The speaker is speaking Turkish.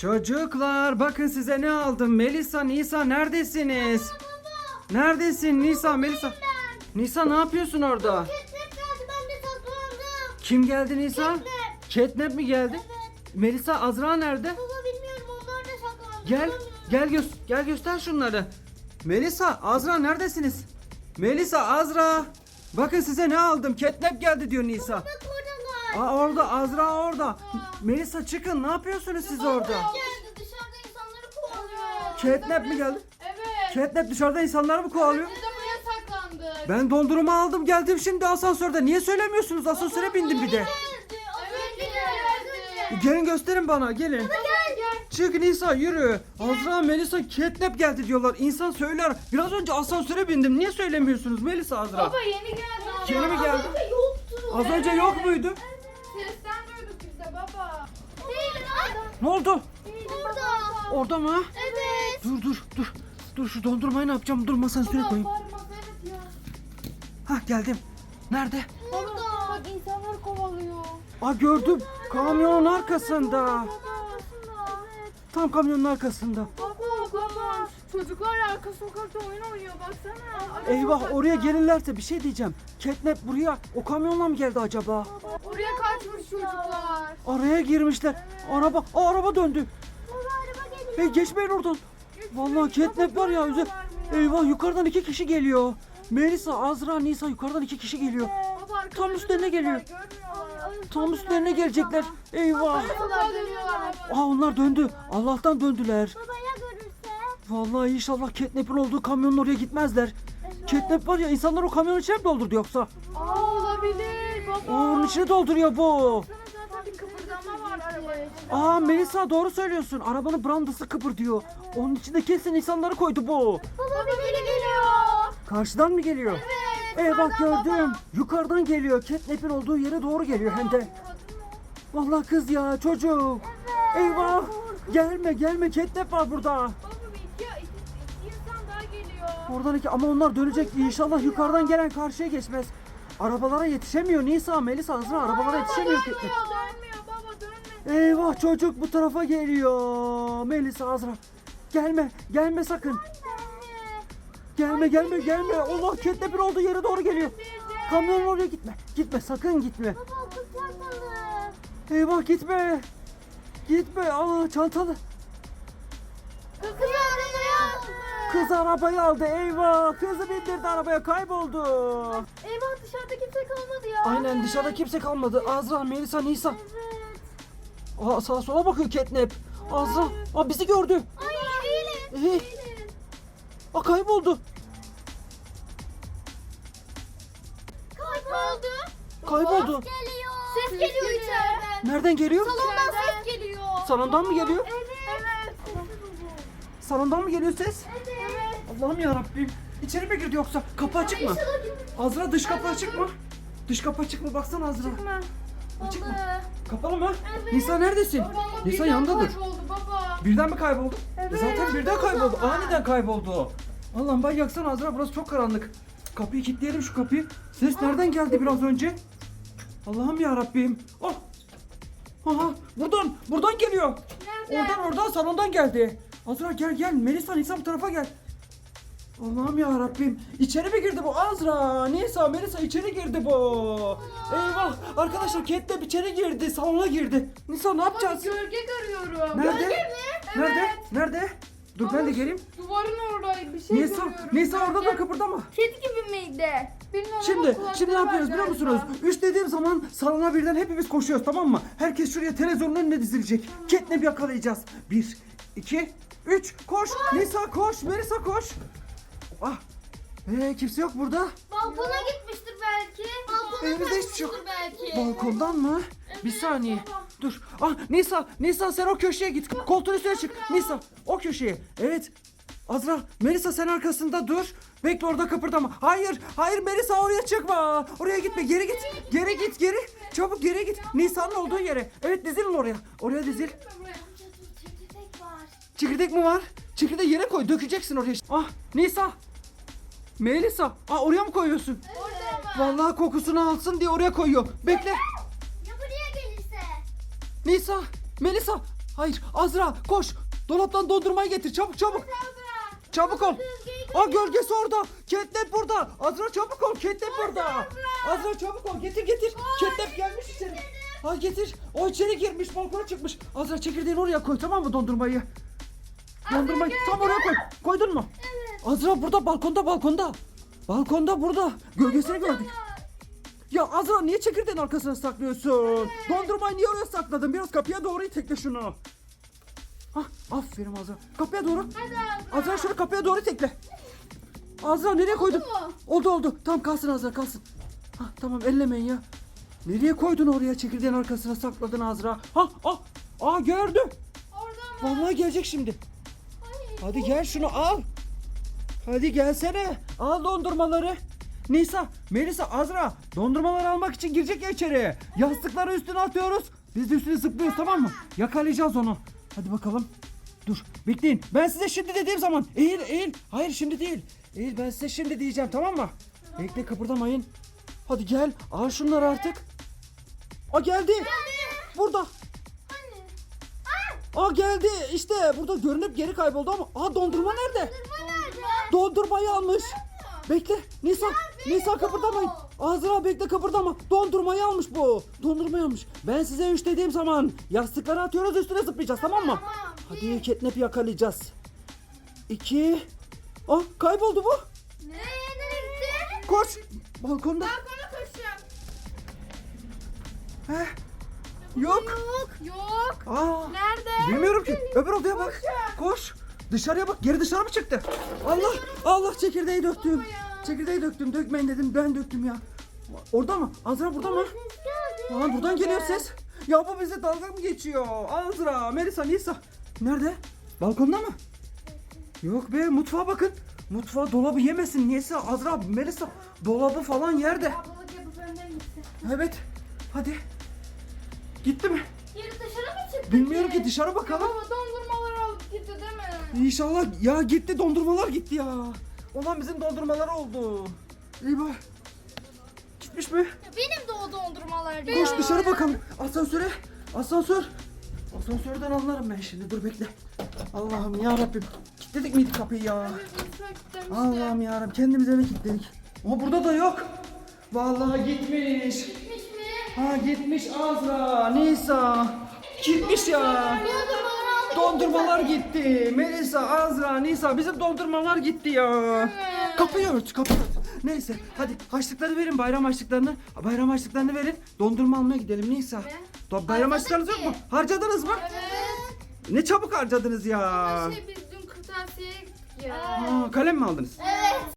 Çocuklar bakın size ne aldım. Melisa, Nisa neredesiniz? Neredesin Nisa, Melisa? Nisa ne yapıyorsun orada? Ketnep geldi ben de saklandım. Kim geldi Nisa? Catnap mi geldi? Evet. Melisa, Azra nerede? Baba bilmiyorum onlar da saklandı. Gel, gel göz, gel göster şunları. Melisa, Azra neredesiniz? Melisa, Azra. Bakın size ne aldım. Catnap geldi diyor Nisa. Oradalar. Aa orada, Azra orada. Melisa çıkın. Ne yapıyorsunuz siz orada? Geldi dışarıda insanları kovalıyor. Catnap mi geldi? Evet. Catnap dışarıda insanları mı kovalıyor? Biz de buraya saklandık. Ben dondurma aldım geldim şimdi asansörde. Niye söylemiyorsunuz? Asansöre bindim bir de. Geldi. Az Evet, önce geldi. geldi. Gelin gösterin bana gelin. Gel gel. Çık Nisa yürü. Azra Melisa catnap geldi diyorlar. İnsan söyler. Biraz önce asansöre bindim. Niye söylemiyorsunuz Melisa Azra? Baba yeni geldi. Yeni mi geldi? Az önce yoktu. Az önce yok muydu? Ne oldu? Orada. Orada mı? Evet. Dur dur dur. Dur şu dondurmayı ne yapacağım? Dur masanın üstüne koyayım. Hah geldim. Nerede? Baba bak insanlar kovalıyor. Aa gördüm. Kamyonun arkasında. Tam kamyonun arkasında. Çocuklar arka sokakta oyun oynuyor baksana. Arka Eyvah sokakta. oraya gelirlerse bir şey diyeceğim. Catnap buraya o kamyonla mı geldi acaba? Oraya kaçmış çocuklar. Araya girmişler. Araba, Aa, araba döndü. Baba araba geliyor. Hey geçmeyin oradan. Vallahi Catnap var ya üzer. Eyvah yukarıdan iki kişi geliyor. Melisa, Azra, Nisa yukarıdan iki kişi geliyor. Baba Tam üstlerine geliyor. Tam üstlerine gelecekler. Eyvah. Dönüyorlar baba. Aa onlar döndü. Allah'tan döndüler. Baba? Vallahi inşallah Catnap'in olduğu kamyonun oraya gitmezler. Catnap var ya insanlar o kamyonun içine mi doldurdu yoksa? Aa olabilir baba. Aa onun içine dolduruyor bu. Zaten bir kıpırdama var arabanın içinde. Aa Melisa doğru söylüyorsun. Arabanın brandası kıpır diyor. Onun içinde kesin insanları koydu bu. Baba biri geliyor. Karşıdan mı geliyor? Evet. Ee bak gördüm. Yukarıdan geliyor. Catnap'in olduğu yere doğru geliyor hem de. Vallahi kız ya çocuk. Eyvah. Gelme gelme Catnap var burada. Baba Oradan iki ama onlar dönecek. İnşallah yukarıdan gelen karşıya geçmez. Arabalara yetişemiyor. Nisa, Melisa, Azra arabalara yetişemiyor Catnap. Dönmüyor dönmüyor baba dönme. Eyvah çocuk bu tarafa geliyor. Melisa, Azra. Gelme, gelme sakın. Gelme, gelme, gelme. Allah Catnap'in olduğu yere doğru geliyor. Kamyonun oraya gitme. Gitme, sakın gitme. Baba okul çantalı. Eyvah gitme. Gitme. Aa çantalı. Kız arabayı aldı. Eyvah. Kızı bindirdi arabaya kayboldu. Eyvah dışarıda kimse kalmadı ya. Aynen dışarıda kimse kalmadı. Azra, Melisa, Nisa. Evet. Aa sağa sola bakıyor Catnap. Azra. Aa bizi gördü. Ay eğilin. Ee, aa kayboldu. Kayboldu. Kayboldu. Geliyor. Ses geliyor içeriden. Nereden geliyor? Salondan ses geliyor. Salondan mı geliyor? Evet. Evet. Salondan mı geliyor ses? Evet. Allah'ım ya Rabbim. İçeri mi girdi yoksa? Kapı açık mı? Azra dış kapı açık mı? Dış kapı açık mı? Baksana Azra. Açık mı? Kapalı mı? Nisa neredesin? Baba Nisa birden yanındadır. kayboldu baba. Birden mi kayboldu? Evet. Zaten birden kayboldu. Aniden kayboldu. Allah'ım ben yaksana Azra burası çok karanlık. Kapıyı kilitleyelim şu kapıyı. Ses nereden geldi biraz önce? Allah'ım ya Rabbim. Oh. Aha buradan buradan geliyor. Nerede? Oradan oradan salondan geldi. Azra gel gel. Melisa Nisa bu tarafa gel. Allah'ım ya Rabbim. İçeri mi girdi bu Azra? Nisa Melisa içeri girdi bu. Eyvah. Arkadaşlar Catnap içeri girdi. Salona girdi. Nisa ne yapacağız? bir gölge görüyorum. Nerede? Gölge mi? Nerede? Evet. Nerede? Dur ben de geleyim. Duvarın orada bir şey Nisa, görüyorum. Nisa orada dur kıpırdama. Kedi gibi miydi? Bilmiyorum Şimdi, şimdi ne yapıyoruz biliyor musunuz? Üç dediğim zaman salona birden hepimiz koşuyoruz tamam mı? Herkes şuraya televizyonun önüne dizilecek. Catnap yakalayacağız. Bir, iki, üç, koş. Nisa koş, Melisa koş. Ah, ee, kimse yok burada. Balkona gitmiştir belki. Balkona Evimizde hiçbir şey yok. kaçmıştır belki. Balkondan mı? Bir saniye. baba. Dur. Ah Nisa, Nisa sen o köşeye git. Koltuğun üstüne çık. Nisa o köşeye. Evet. Azra, Melisa sen arkasında dur. Bekle orada kıpırdama. Hayır, hayır Melisa oraya çıkma. Oraya gitme. Geri git. Geri git, geri. Çabuk geri git. Nisa'nın olduğu yere. Evet dizilin oraya. Oraya dizil. Var. Çekirdek mi var? Çekirdeği yere koy. Dökeceksin oraya. Ah Nisa. Melisa. Ah oraya mı koyuyorsun? Orada mı? Vallahi kokusunu alsın diye oraya koyuyor. Bekle. Ya buraya gelirse? Nisa, Melisa. Hayır Azra koş. Dolaptan dondurmayı getir çabuk çabuk. Çabuk ol. Aa gölgesi orada. Catnap burada. Azra çabuk ol. Catnap burada. Azra çabuk ol. Getir getir. Catnap gelmiş içeri. Ha getir. O içeri girmiş. Balkona çıkmış. Azra çekirdeğini oraya koy tamam mı dondurmayı? Dondurmayı tam oraya koy. Koydun mu? Evet. Azra burada balkonda balkonda. Balkonda burada. Gölgesini gördük. Ya Azra niye çekirdeğin arkasına saklıyorsun? Dondurmayı niye oraya sakladın? Biraz kapıya doğru itekle şunu. Hah aferin Azra. Kapıya doğru. Hadi Azra. Azra şunu kapıya doğru tekle. Azra nereye koydun? mu? Oldu oldu. Tamam kalsın Azra kalsın. Hah tamam ellemeyin ya. Nereye koydun oraya çekirdeğin arkasına sakladın Azra? Ha ah aa gördü. Orada mı? Vallahi gelecek şimdi. Hadi gel şunu al. Hadi gelsene. Al dondurmaları. Nisa, Melisa, Azra dondurmaları almak için girecek ya içeri. Yastıkları üstüne atıyoruz. Biz de üstüne zıplıyoruz tamam mı? Yakalayacağız onu. Hadi bakalım. Dur bekleyin. Ben size şimdi dediğim zaman eğil eğil. Hayır şimdi değil. Eğil ben size şimdi diyeceğim tamam mı? Bekle kıpırdamayın. Hadi gel al şunları artık. Aa geldi. Burada. Aa geldi işte burada görünüp geri kayboldu ama aa dondurma nerede? Dondurma nerede? Dondurmayı almış. Bekle Nisa Nisa kıpırdamayın. Azra bekle kıpırdama. Dondurmayı almış bu. Dondurmayı almış. Ben size üç dediğim zaman yastıkları atıyoruz üstüne zıplayacağız tamam mı? Tamam. Hadi catnap yakalayacağız. İki. Ah kayboldu bu. Nereye nereye gitti? Koş. Balkonda. Balkona koşuyorum. Heh. Yok. Yok. Yok. Aa. Nerede? Bilmiyorum ki. Öbür odaya bak. Koş. Dışarıya bak. Geri dışarı mı çıktı? Allah. Allah çekirdeği döktüm. Çekirdeği döktüm. Dökmeyin dedim. Ben döktüm ya. Orada mı? Azra burada mı? Aa buradan geliyor ses. Ya bu bize dalga mı geçiyor? Azra, Melisa, Nisa. Nerede? Balkonda mı? Yok be mutfağa bakın. Mutfağa dolabı yemesin. Niyeyse Azra, Melisa dolabı falan yerde. Ablalık yapıp önden gitti. Evet. Hadi. Gitti mi? Geri dışarı mı çıktı Bilmiyorum ki dışarı bakalım. Baba dondurmaları alıp gitti değil mi? İnşallah ya gitti dondurmalar gitti ya. Olan bizim dondurmalar oldu. Eyvah. Gitmiş mi? Benim de o dondurmalar Koş dışarı bakalım. Asansöre. Asansör. Asansörden anlarım ben şimdi. Dur bekle. Allah'ım ya Rabbim. Kilitledik miydi kapıyı ya? Allah'ım ya Rabbim. Kendimiz eve kilitledik. Ama burada da yok. Vallahi gitmiş. Ha gitmiş Azra, Nisa. Gitmiş ya. Dondurmalar gitti. Melisa, Azra, Nisa bizim dondurmalar gitti ya. Kapıyı ört, kapıyı ört. Neyse hadi haçlıkları verin bayram haçlıklarını. Bayram haçlıklarını verin. Dondurma almaya gidelim Nisa. Do- bayram haçlıklarınız yok mu? Harcadınız mı? Evet. Ne çabuk harcadınız ya. Şey biz dün kırtasiyeye gittik ya. Ha, kalem mi aldınız?